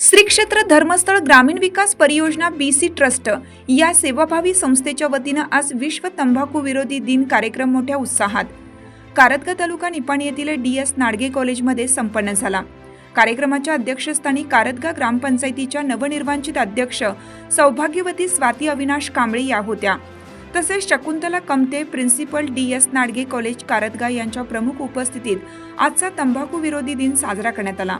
श्री क्षेत्र धर्मस्थळ ग्रामीण विकास परियोजना बी सी ट्रस्ट या सेवाभावी संस्थेच्या वतीनं आज विश्व तंबाखू विरोधी दिन कार्यक्रम मोठ्या उत्साहात. कारतगा तालुका निपाणी येथील डी एस नाडगे कॉलेजमध्ये संपन्न झाला. कार्यक्रमाच्या अध्यक्षस्थानी कारतगा ग्रामपंचायतीच्या नवनिर्वाचित अध्यक्ष सौभाग्यवती स्वाती अविनाश कांबळे या होत्या. तसेच Shakuntala Kamte principal D S Nadge college Karatga यांच्या प्रमुख उपस्थितीत आजचा तंबाखू विरोधी दिन साजरा करण्यात आला.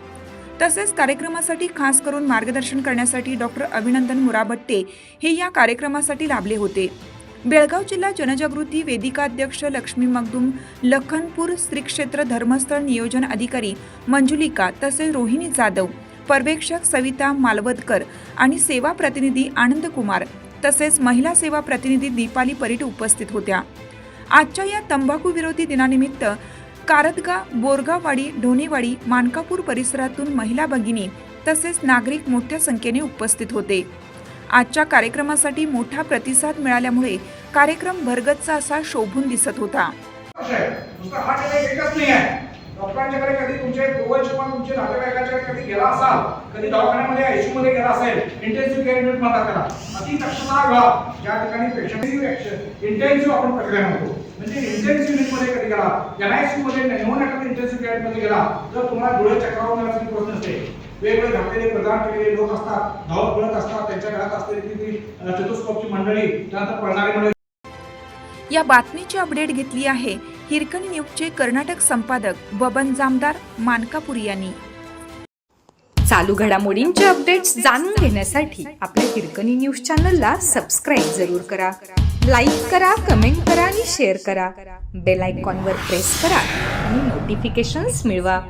तसेच कार्यक्रमासाठी खास करून मार्गदर्शन करण्यासाठी डॉक्टर अभिनंदन मुराबट्टे हे या कार्यक्रमासाठी लाभले होते. बेळगाव जिल्हा जनजागृती वेदिकाध्यक्ष लक्ष्मी मगदूम लखनपूर श्री क्षेत्र धर्मस्थळ नियोजन अधिकारी मंजुलिका तसेच रोहिणी जाधव पर्यवेक्षक सविता मालवदकर आणि सेवा प्रतिनिधी आनंद कुमार तसेच महिला सेवा प्रतिनिधी दीपाली परीट उपस्थित होत्या. आजच्या या तंबाखू विरोधी दिनानिमित्त कारदगा बोरगाववाडी ढोणेवाडी मानकापूर परिसरातून महिला भगिनी तसेच नागरिक मोठ्या संख्येने उपस्थित होते. आजच्या कार्यक्रमासाठी मोठा प्रतिसाद मिळाल्यामुळे कार्यक्रम भरगतचा असा शोभून दिसत होता. डॉक्टरांच्याकडे कधी तुमचे गोवंश किंवा तुमचे नातेवाईकाच्या कधी गेला असाल कधी दवाखान्यामध्ये आयसीयू मध्ये गेला असेल इंटेन्सिव्ह केअर युनिट म्हणतात त्याला अति दक्षता घ्या. ज्या ठिकाणी पेशंट इंटेन्सिव्ह आपण प्रक्रिया म्हणतो. म्हणजे इंटेन्सिव्ह युनिटमध्ये कधी गेला एनआयसीयू मध्ये नॉन इंटेन्सिव्ह केअरमध्ये गेला तर तुम्हाला डोळे चक्रावर येण्याची होत नसते वेगवेगळे घातलेले प्रदान केलेले लोक असतात धावत पळत असतात त्यांच्या घरात असलेली ती चतुस्कोपची मंडळी त्यानंतर पळणारी मंडळी. या बातमीची अपडेट घेतली आहे हिरकणी न्यूजचे कर्नाटक संपादक बबन जामदार मानकापुरी यांनी. चालू घडामोडींचे अपडेट्स जाणून घेण्यासाठी आपल्या हिरकणी न्यूज चॅनलला सबस्क्राईब जरूर करा. लाईक करा कमेंट करा आणि शेअर करा. बेल आयकॉनवर प्रेस करा आणि नोटिफिकेशन्स मिळवा.